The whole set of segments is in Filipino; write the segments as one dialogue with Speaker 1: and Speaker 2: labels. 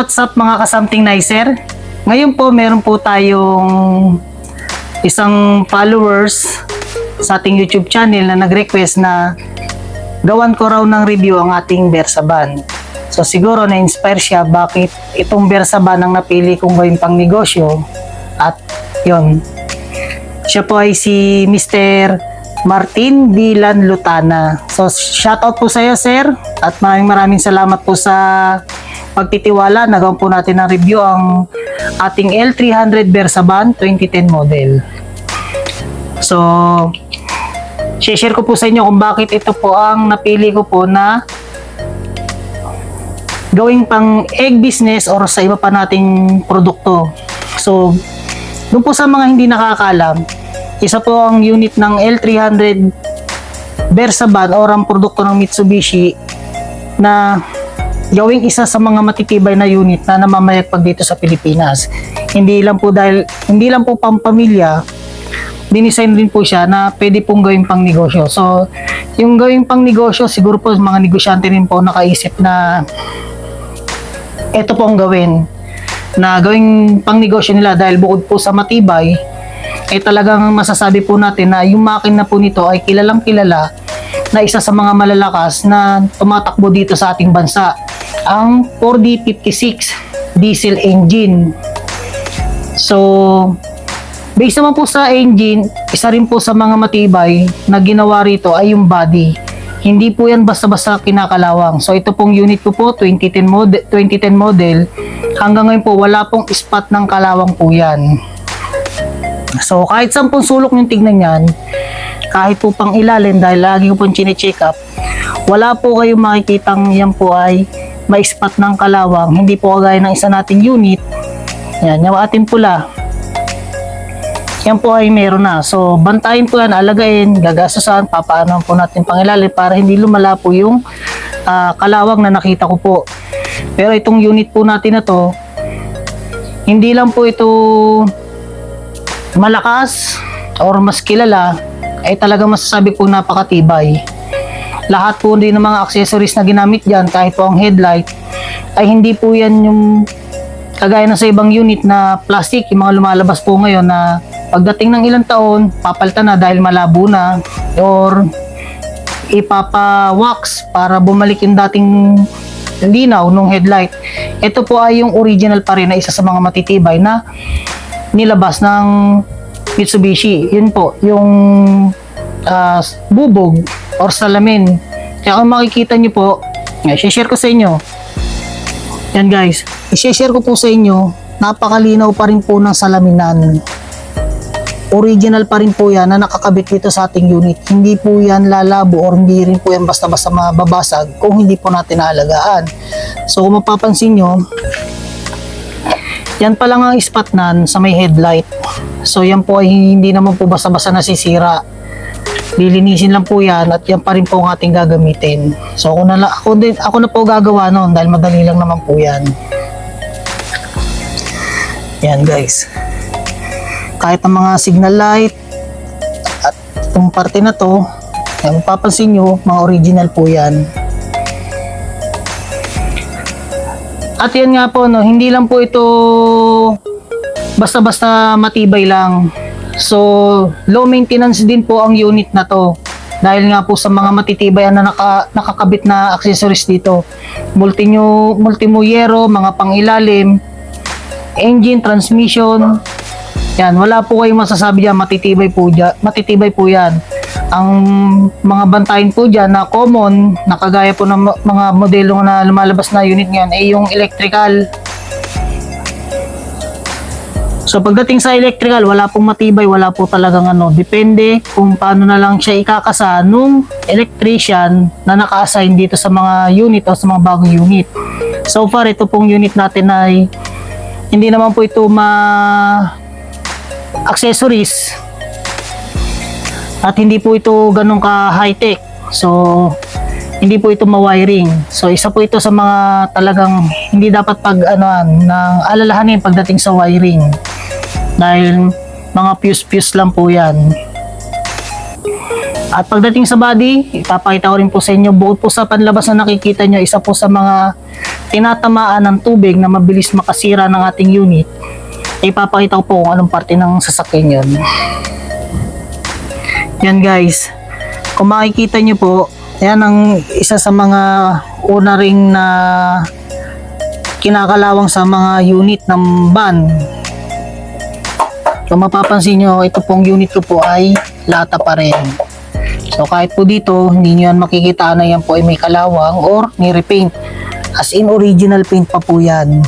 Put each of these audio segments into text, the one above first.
Speaker 1: What's up mga kasamting nicer? Ngayon po meron po tayong isang followers sa ating YouTube channel na nag-request na gawan ko raw ng review ang ating Bersaban. So siguro na-inspire siya bakit itong Bersaban ang napili kong gawin pang negosyo at yon siya po ay si Mr. Martin Dilan Lutana. So, shoutout po sa iyo, sir. At maraming maraming salamat po sa pagtitiwala. Nagawa po natin ng review ang ating L300 Versaban 2010 model. So, share ko po sa inyo kung bakit ito po ang napili ko po na gawing pang egg business or sa iba pa nating produkto. So, doon po sa mga hindi nakakaalam, isa po ang unit ng L300 Versaban or ang produkto ng Mitsubishi na gawing isa sa mga matitibay na unit na namamayagpag dito sa Pilipinas. Hindi lang po dahil hindi lang po pampamilya, dinisign din po siya na pwede pong gawing pang negosyo. So, yung gawing pang negosyo, siguro po mga negosyante rin po nakaisip na ito po ang gawin na gawing pang negosyo nila dahil bukod po sa matibay, ay talagang masasabi po natin na yung makina po nito ay kilalang kilala na isa sa mga malalakas na tumatakbo dito sa ating bansa. Ang 4D56 diesel engine. So, based naman po sa engine, isa rin po sa mga matibay na ginawa rito ay yung body. Hindi po yan basta-basta kinakalawang. So, ito pong unit ko po, 2010 model, 2010 model. Hanggang ngayon po, wala pong spot ng kalawang po yan. So, kahit sampung sulok yung tignan yan, kahit po pang ilalim dahil lagi ko pong chine-check up, wala po kayong makikitang yan po ay may spot ng kalawang. Hindi po kagaya ng isa nating unit. Yan, yung ating pula. Yan po ay meron na. So, bantayin po yan, alagayin, gagasasan, papaano po natin pang ilalim para hindi lumala po yung ah, kalawang na nakita ko po. Pero itong unit po natin na to, hindi lang po ito malakas or mas kilala ay talaga masasabi po napakatibay. Lahat po din ng mga accessories na ginamit dyan, kahit po ang headlight, ay hindi po yan yung kagaya na sa ibang unit na plastic, yung mga lumalabas po ngayon na pagdating ng ilang taon, papalitan na dahil malabo na or ipapa-wax para bumalik yung dating linaw nung headlight. Ito po ay yung original pa rin na isa sa mga matitibay na nilabas ng Mitsubishi. Yun po, yung ah, bubog or salamin. Kaya kung makikita nyo po, i-share ko sa inyo. Yan guys, i-share ko po sa inyo, napakalinaw pa rin po ng salaminan. Original pa rin po yan na nakakabit dito sa ating unit. Hindi po yan lalabo or hindi rin po yan basta-basta mababasag kung hindi po natin naalagaan. So kung mapapansin nyo, yan pa lang ang spot nan sa may headlight. So yan po ay hindi naman po basta-basta nasisira. Lilinisin lang po yan at yan pa rin po ang ating gagamitin. So ako na, ako, din, ako na po gagawa noon dahil madali lang naman po yan. Yan guys. Kahit ang mga signal light at itong parte na to, yan mapapansin nyo, mga original po yan. At yan nga po, no, hindi lang po ito basta-basta matibay lang. So, low maintenance din po ang unit na to. Dahil nga po sa mga matitibay na naka, nakakabit na accessories dito. Multinyo, multimuyero, mga pangilalim, engine, transmission. Yan, wala po kayong masasabi dyan, matitibay po, dyan, matitibay po yan. Ang mga bantayan po dyan na common, nakagaya po ng mga modelo na lumalabas na unit ngayon, ay yung electrical. So pagdating sa electrical, wala pong matibay, wala po talagang ano. Depende kung paano na lang siya ikakasa nung electrician na naka-assign dito sa mga unit o sa mga bagong unit. So far, ito pong unit natin ay hindi naman po ito ma accessories at hindi po ito ganun ka high-tech. So, hindi po ito ma-wiring. So, isa po ito sa mga talagang hindi dapat pag anoan ng alalahanin pagdating sa wiring. Dahil mga fuse-fuse lang po yan. At pagdating sa body, ipapakita ko rin po sa inyo, bukod po sa panlabas na nakikita nyo, isa po sa mga tinatamaan ng tubig na mabilis makasira ng ating unit, ipapakita ko po kung anong parte ng sasakyan yun. Yan guys, kung makikita nyo po, yan ang isa sa mga una ring na kinakalawang sa mga unit ng van. Kung mapapansin nyo, ito pong unit ko po ay lata pa rin. So kahit po dito, hindi nyo yan makikita na yan po ay may kalawang or ni-repaint. As in original paint pa po yan.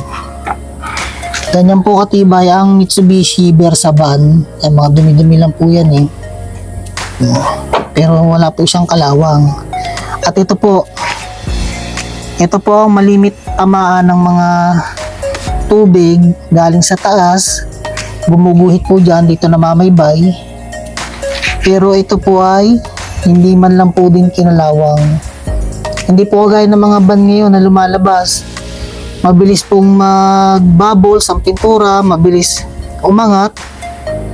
Speaker 1: Ganyan po katibay ang Mitsubishi Versa van. Ay mga dumi-dumi lang po yan eh. Pero wala po siyang kalawang. At ito po, ito po ang malimit tamaan ng mga tubig galing sa taas. Gumuguhit po dyan, dito namamaybay. Pero ito po ay hindi man lang po din kinalawang. Hindi po gaya ng mga ban ngayon na lumalabas. Mabilis pong mag-bubbles ang pintura, mabilis umangat.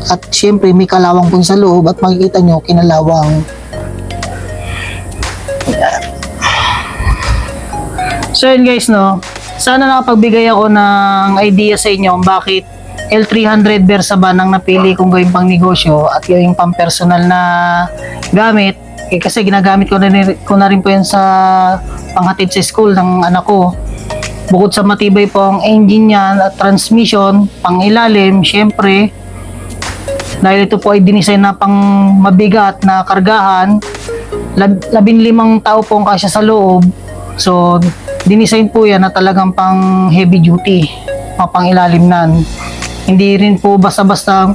Speaker 1: At syempre may kalawang po sa loob at makikita nyo kinalawang. So yun guys no, sana nakapagbigay ako ng idea sa inyo bakit L300 Versa ba nang napili kong gawing pang negosyo at gawing pang personal na gamit eh, kasi ginagamit ko na, rin, ko na rin po yan sa panghatid sa school ng anak ko. Bukod sa matibay po ang engine niyan at transmission, pang ilalim, syempre, dahil ito po ay dinisign na pang mabigat na kargahan, lab, labing limang tao po ang kasya sa loob. So, dinisign po yan na talagang pang heavy duty, mga pang ilalim nan. Hindi rin po basta-basta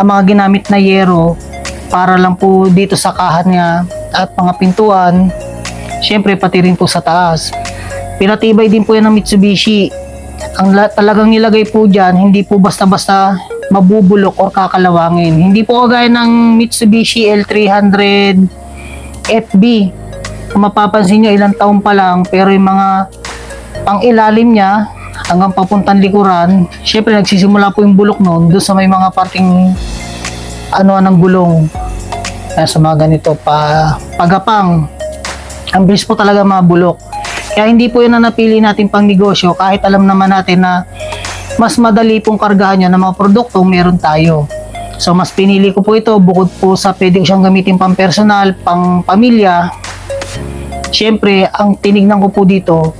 Speaker 1: ang mga ginamit na yero para lang po dito sa kahan niya at mga pintuan. Siyempre, pati rin po sa taas. Pinatibay din po yan ng Mitsubishi. Ang la- talagang nilagay po dyan, hindi po basta-basta mabubulok o kakalawangin. Hindi po kagaya ng Mitsubishi L300 FB. Kung mapapansin nyo, ilang taon pa lang, pero yung mga pang ilalim niya, hanggang papuntang likuran, syempre nagsisimula po yung bulok noon doon sa may mga parting ano ng gulong. Kaya sa mga ganito, pa, pagapang. Ang bilis po talaga mabulok. Kaya hindi po yun ang napili natin pang negosyo kahit alam naman natin na mas madali pong kargahan niya ng mga produkto meron tayo. So mas pinili ko po ito bukod po sa pwede ko siyang gamitin pang personal, pang pamilya. Siyempre, ang tinignan ko po dito,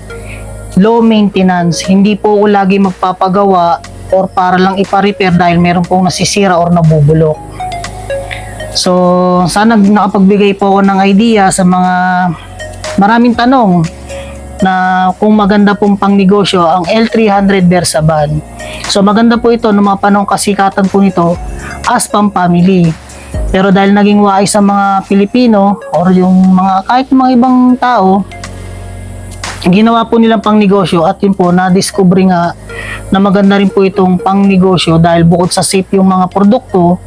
Speaker 1: low maintenance. Hindi po ako lagi magpapagawa or para lang ipa-repair dahil meron pong nasisira or nabubulok. So, sana nakapagbigay po ako ng idea sa mga maraming tanong na kung maganda pong pang negosyo ang L300 Versa van. So maganda po ito ng mga panong kasikatan po nito as pang family. Pero dahil naging wais sa mga Pilipino or yung mga kahit mga ibang tao, ginawa po nilang pang negosyo at yun po na-discover nga na maganda rin po itong pang negosyo dahil bukod sa safe yung mga produkto,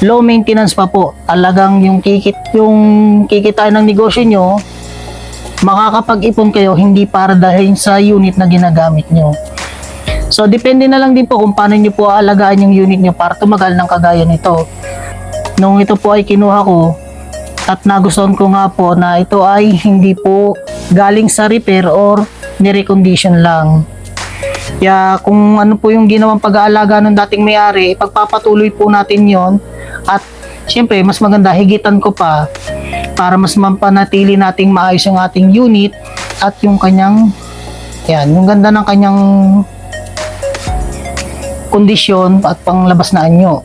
Speaker 1: low maintenance pa po. Talagang yung kikit yung kikitain ng negosyo nyo, makakapag-ipon kayo hindi para dahil sa unit na ginagamit nyo. So, depende na lang din po kung paano nyo po aalagaan yung unit nyo para tumagal ng kagaya nito. Nung ito po ay kinuha ko, at nagustuhan ko nga po na ito ay hindi po galing sa repair or nirecondition lang. Kaya kung ano po yung ginawang pag-aalaga ng dating may-ari, ipagpapatuloy po natin yon at syempre mas maganda higitan ko pa para mas mapanatili nating maayos yung ating unit at yung kanyang yan, yung ganda ng kanyang kondisyon at panglabas na anyo.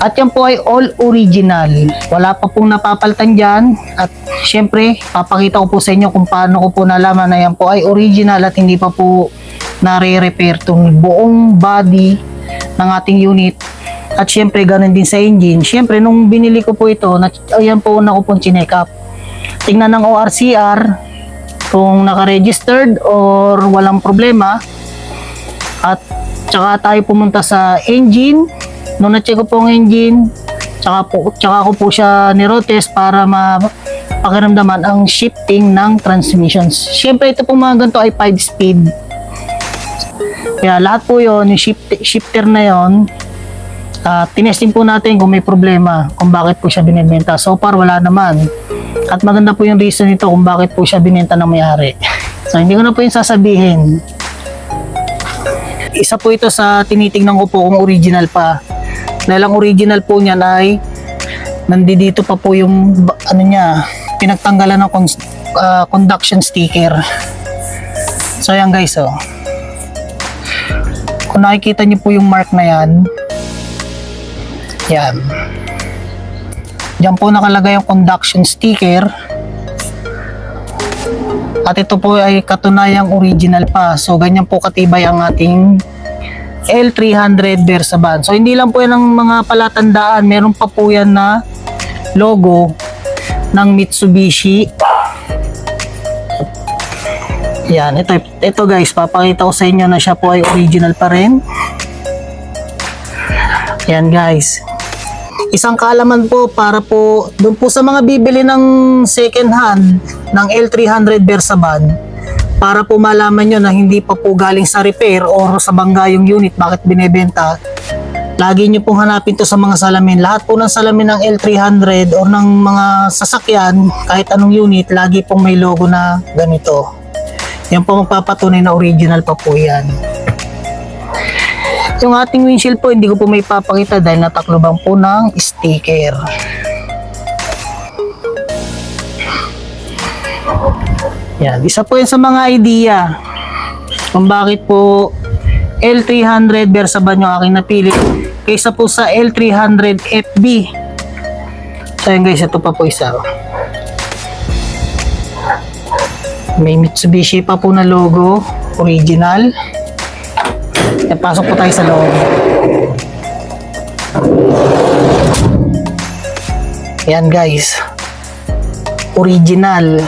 Speaker 1: At yan po ay all original. Wala pa pong napapalitan dyan. At syempre, papakita ko po sa inyo kung paano ko po nalaman na yan po ay original at hindi pa po nare-repair itong buong body ng ating unit. At syempre, ganun din sa engine. Syempre, nung binili ko po ito, na, ayan po una ko pong chinek up. Tingnan ng ORCR kung naka-registered or walang problema. At tsaka tayo pumunta sa engine. Nung na-check ko po ang engine, tsaka, po, tsaka ko po siya nirotest para mapakiramdaman ang shifting ng transmissions. Siyempre, ito po mga ganito ay 5 speed. Kaya lahat po yon yung shift, shifter na yon Ah, tinesting po natin kung may problema, kung bakit po siya binibenta. So far, wala naman. At maganda po yung reason nito kung bakit po siya binenta ng may-ari. So, hindi ko na po yung sasabihin. Isa po ito sa tinitingnan ko po kung original pa. Dahil ang original po niyan ay nandito pa po yung ano niya, pinagtanggalan ng ah, conduction sticker. So, ayan guys, oh. Kung nakikita niyo po yung mark na yan, yan. Diyan po nakalagay yung conduction sticker. At ito po ay katunayang original pa. So, ganyan po katibay ang ating L300 Versaban. So, hindi lang po yan ang mga palatandaan. Meron pa po yan na logo ng Mitsubishi. Yan, ito, ito guys, papakita ko sa inyo na siya po ay original pa rin. Yan guys. Isang kaalaman po para po doon po sa mga bibili ng second hand ng L300 Versaban para po malaman nyo na hindi pa po galing sa repair or sa bangga yung unit bakit binebenta lagi nyo pong hanapin to sa mga salamin. Lahat po ng salamin ng L300 or ng mga sasakyan kahit anong unit lagi pong may logo na ganito. Yan po magpapatunay na original pa po yan. Yung ating windshield po, hindi ko po may papakita dahil natakloban po ng sticker. Yan, isa po yan sa mga idea kung bakit po L300 Versaban yung aking napili kaysa po sa L300 FB. So yun guys, ito pa po isa. May Mitsubishi pa po na logo, original. Eh, pasok po tayo sa loob. Yan guys. Original.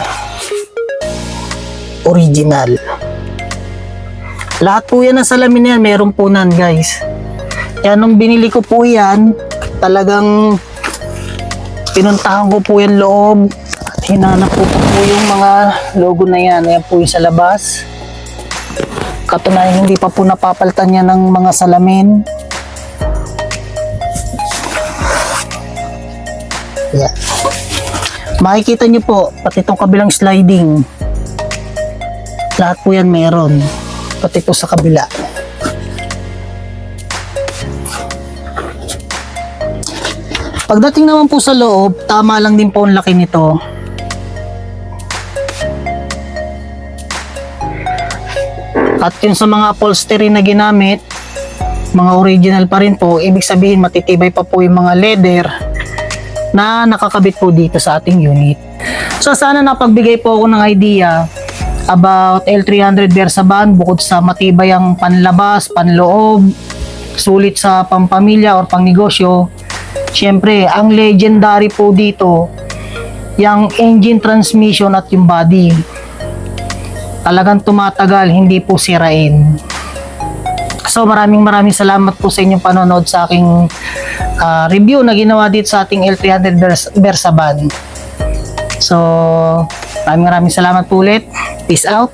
Speaker 1: Original. Lahat po yan ng salamin na yan, meron po nan guys. Yan, nung binili ko po yan, talagang pinuntahan ko po yung loob at hinanap ko po, po yung mga logo na yan. Ayan po yung sa labas. Katunayan hindi pa po napapalitan niya ng mga salamin. Yan. Makikita niyo po, pati itong kabilang sliding. Lahat po yan meron. Pati po sa kabila. Pagdating naman po sa loob, tama lang din po ang laki nito. At yun sa mga upholstery na ginamit, mga original pa rin po, ibig sabihin matitibay pa po yung mga leather na nakakabit po dito sa ating unit. So sana napagbigay po ako ng idea about L300 Versaban bukod sa matibay ang panlabas, panloob, sulit sa pampamilya or pangnegosyo. Siyempre, ang legendary po dito, yung engine transmission at yung body talagang tumatagal, hindi po sirain. So maraming maraming salamat po sa inyong panonood sa aking ah, review na ginawa dito sa ating L300 Vers- Versaban. So maraming maraming salamat po ulit. Peace out.